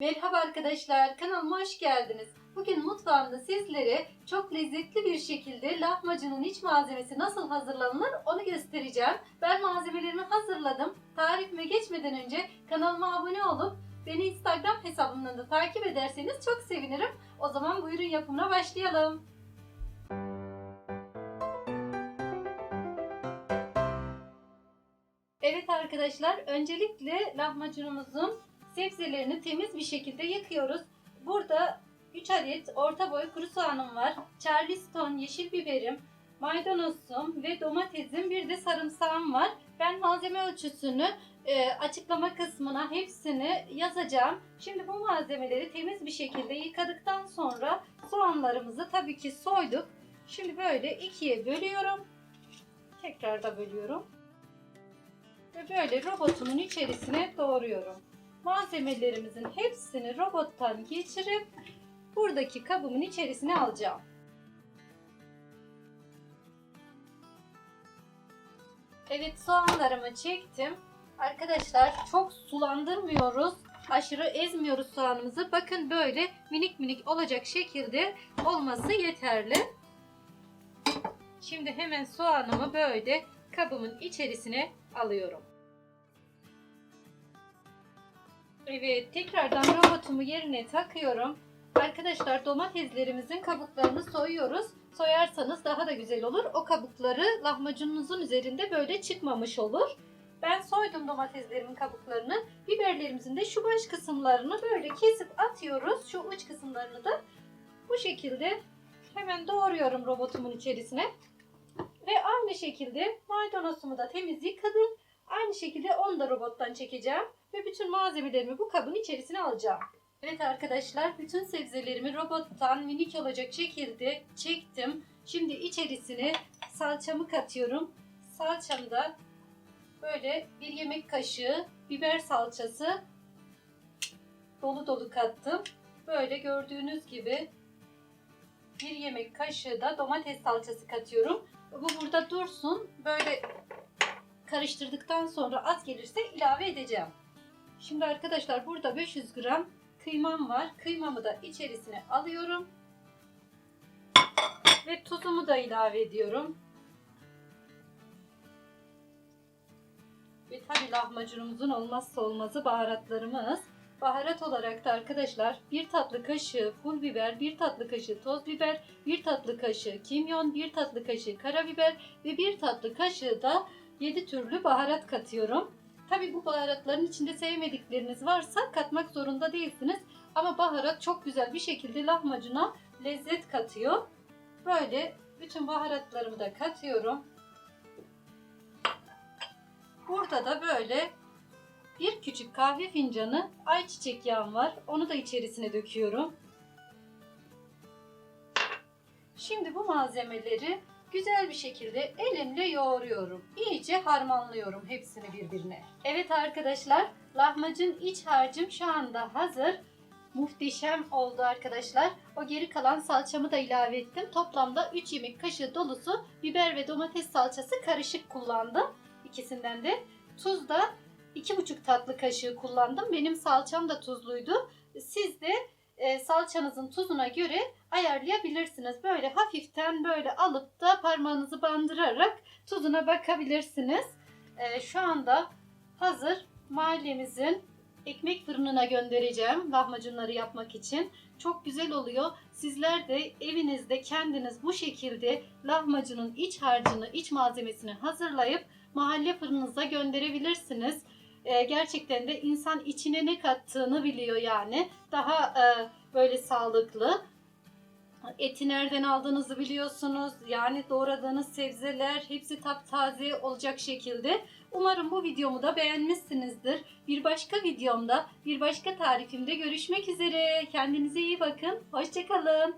Merhaba arkadaşlar, kanalıma hoş geldiniz. Bugün mutfağımda sizlere çok lezzetli bir şekilde lahmacunun iç malzemesi nasıl hazırlanır onu göstereceğim. Ben malzemelerimi hazırladım. Tarifime geçmeden önce kanalıma abone olup beni Instagram hesabımdan da takip ederseniz çok sevinirim. O zaman buyurun yapımına başlayalım. Evet arkadaşlar, öncelikle lahmacunumuzun sebzelerini temiz bir şekilde yıkıyoruz. Burada 3 adet orta boy kuru soğanım var. Charleston yeşil biberim, maydanozum ve domatesim bir de sarımsağım var. Ben malzeme ölçüsünü e, açıklama kısmına hepsini yazacağım. Şimdi bu malzemeleri temiz bir şekilde yıkadıktan sonra soğanlarımızı tabii ki soyduk. Şimdi böyle ikiye bölüyorum. Tekrar da bölüyorum. Ve böyle robotumun içerisine doğruyorum malzemelerimizin hepsini robottan geçirip buradaki kabımın içerisine alacağım. Evet soğanlarımı çektim. Arkadaşlar çok sulandırmıyoruz. Aşırı ezmiyoruz soğanımızı. Bakın böyle minik minik olacak şekilde olması yeterli. Şimdi hemen soğanımı böyle kabımın içerisine alıyorum. Evet, tekrardan robotumu yerine takıyorum. Arkadaşlar domateslerimizin kabuklarını soyuyoruz. Soyarsanız daha da güzel olur. O kabukları lahmacununuzun üzerinde böyle çıkmamış olur. Ben soydum domateslerimin kabuklarını. Biberlerimizin de şu baş kısımlarını böyle kesip atıyoruz. Şu uç kısımlarını da bu şekilde hemen doğruyorum robotumun içerisine. Ve aynı şekilde maydanozumu da temiz yıkadım. Aynı şekilde onu da robottan çekeceğim ve bütün malzemelerimi bu kabın içerisine alacağım. Evet arkadaşlar bütün sebzelerimi robottan minik olacak şekilde çektim. Şimdi içerisine salçamı katıyorum. Salçamda böyle bir yemek kaşığı biber salçası dolu dolu kattım. Böyle gördüğünüz gibi bir yemek kaşığı da domates salçası katıyorum. Bu burada dursun. Böyle karıştırdıktan sonra az gelirse ilave edeceğim. Şimdi arkadaşlar burada 500 gram kıymam var. Kıymamı da içerisine alıyorum. Ve tuzumu da ilave ediyorum. Ve tabi lahmacunumuzun olmazsa olmazı baharatlarımız. Baharat olarak da arkadaşlar 1 tatlı kaşığı pul biber, 1 tatlı kaşığı toz biber, 1 tatlı kaşığı kimyon, 1 tatlı kaşığı karabiber ve 1 tatlı kaşığı da 7 türlü baharat katıyorum. Tabi bu baharatların içinde sevmedikleriniz varsa katmak zorunda değilsiniz. Ama baharat çok güzel bir şekilde lahmacuna lezzet katıyor. Böyle bütün baharatlarımı da katıyorum. Burada da böyle bir küçük kahve fincanı ayçiçek yağım var. Onu da içerisine döküyorum. Şimdi bu malzemeleri güzel bir şekilde elimle yoğuruyorum. İyice harmanlıyorum hepsini birbirine. Evet arkadaşlar lahmacun iç harcım şu anda hazır. Muhteşem oldu arkadaşlar. O geri kalan salçamı da ilave ettim. Toplamda 3 yemek kaşığı dolusu biber ve domates salçası karışık kullandım. İkisinden de. Tuz da 2,5 tatlı kaşığı kullandım. Benim salçam da tuzluydu. Siz de e, salçanızın tuzuna göre ayarlayabilirsiniz. Böyle hafiften böyle alıp da parmağınızı bandırarak tuzuna bakabilirsiniz. E, şu anda hazır mahallemizin ekmek fırınına göndereceğim lahmacunları yapmak için. Çok güzel oluyor. Sizler de evinizde kendiniz bu şekilde lahmacunun iç harcını, iç malzemesini hazırlayıp mahalle fırınınıza gönderebilirsiniz. E, gerçekten de insan içine ne kattığını biliyor yani. Daha e, böyle sağlıklı. Eti nereden aldığınızı biliyorsunuz. Yani doğradığınız sebzeler hepsi taptaze olacak şekilde. Umarım bu videomu da beğenmişsinizdir. Bir başka videomda, bir başka tarifimde görüşmek üzere. Kendinize iyi bakın. Hoşçakalın.